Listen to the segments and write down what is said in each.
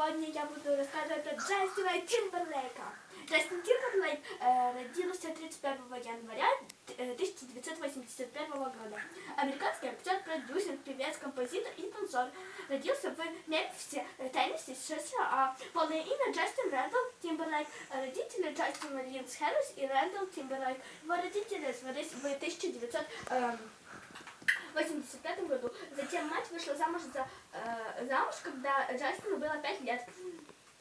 сегодня я буду рассказывать о Джастине Тимберлейка. Джастин Тимберлейк э, родился 31 января 1981 года. Американский актер, продюсер, певец, композитор и танцор. Родился в Мемфисе, э, Теннисе, США. А полное имя Джастин Рэндалл Тимберлейк. Родители Джастин Линс Хэррис и Рэндалл Тимберлейк. Его родители сварились в 1900 э, эм, 1985 году. Затем мать вышла замуж, за, э, замуж когда Джастину было 5 лет.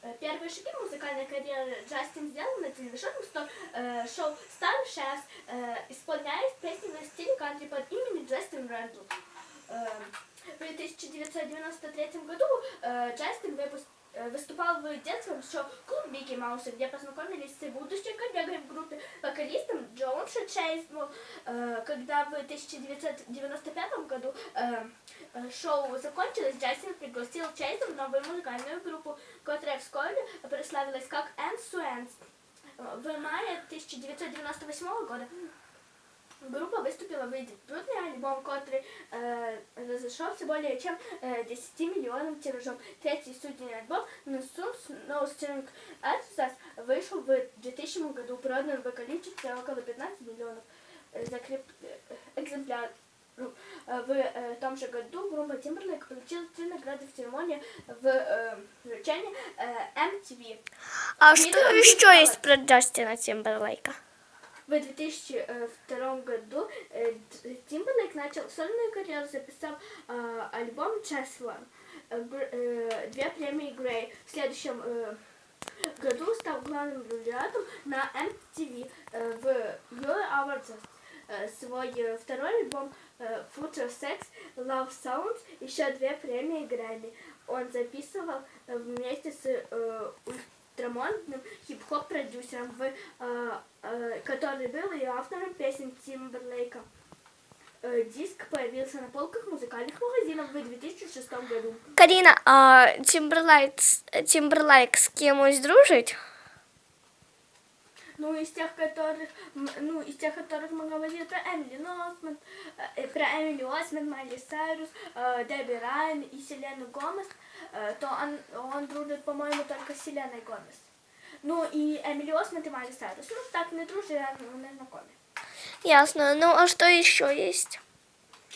Э, первые шаги музыкальной карьеры Джастин сделал на телевизионном стол, э, шоу Star Chefs, э, исполняя песни на стиле кантри под именем Джастин Рэндл. Э, эм, в 1993 году э, Джастин выпуск, э, выступал в детском шоу «Клуб Микки Мауса», где познакомились с будущей коллегой в группе Джонши Чейзмол. Э, Когда в 1995 году э, э, шоу закончилось, Джастин пригласил Чейза в новую музыкальную группу, которая вскоре прославилась как Ends to Ends. Э, В мае 1998 года Группа выступила в дебютный альбом, который э, разошелся более чем э, 10 миллионам тиражом. Третий студийный альбом No Songs No String Artists вышел в 2000 году, продан в количестве около 15 миллионов э, закреп- э, экземпляров. Э, В э, том же году группа Timberlake получила три награды в церемонии в э, вручении э, MTV. А Мир что еще есть про Джастина Тимберлейка? В 2002 году э, Тимберлейк начал сольную карьеру, записав э, альбом Just One, э, э, две премии Грей. В следующем году стал главным лауреатом на MTV в Euro Awards. Свой второй альбом Future Sex Love Sounds, еще две премии Грэмми. Он записывал вместе с э, ультрамодным хип-хоп продюсером, в, э, э, который был и автором песен Тимберлейка. Э, Диск появился на полках музыкальных магазинов в 2006 году. Карина, а Тимберлейк, Тимберлейк с кем-нибудь дружить? Ну, из тех, которых, ну, из тех, которых мы говорили про Эмили э, про Эмили Осмонд, Майли Сайрус, э, Дебби Райан и Селену Гомес, э, то он, он дружит, по-моему, только с Селеной Гомес. Ну, и Эмили Осмонд и Майли Сайрус. Ну, так, не дружат, а не знакомы. Ясно. Ну, а что еще есть?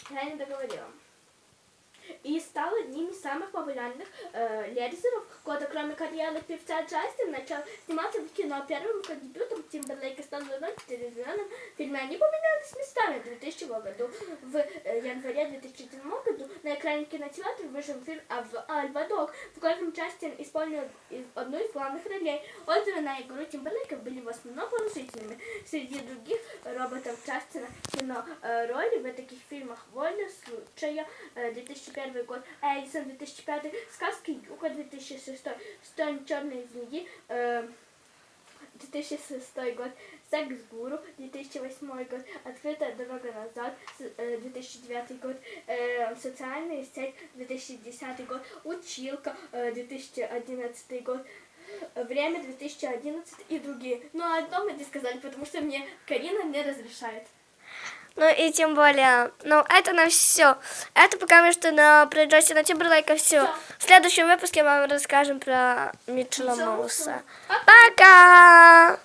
Я не договорила. И стал одним из самых популярных э, лидеров года, кроме карьеры певца Джастин, начал сниматься в кино. Первым дебютом Тимберлейка стал роль в телевизионном фильме. Они поменялись местами в 2000 году. В э, январе 2007 году на экране кинотеатра вышел фильм «Альва- «Альвадок», в котором Джастин исполнил из- одну из главных ролей. Отзывы на игру Тимберлейка были в основном положительными. Среди других роботов Джастина кино э, роли в таких фильмах «Воля», «Случая», э, 2001 год, «Эдисон», 2005, «Сказки Юга», 2006, «Стон черной змеи», э, 2006 год, «Секс Гуру», 2008 год, «Открытая дорога назад», с- э, 2009 год, э, «Социальная сеть», 2010 год, «Училка», э, 2011 год, «Время», 2011 и другие. Ну, а одно мы не сказали, потому что мне Карина не разрешает. Ну и тем более, ну это на все. Это пока что на про Джастина Тимберлейка все. В следующем выпуске мы вам расскажем про Митчелла. Мауса. Пока!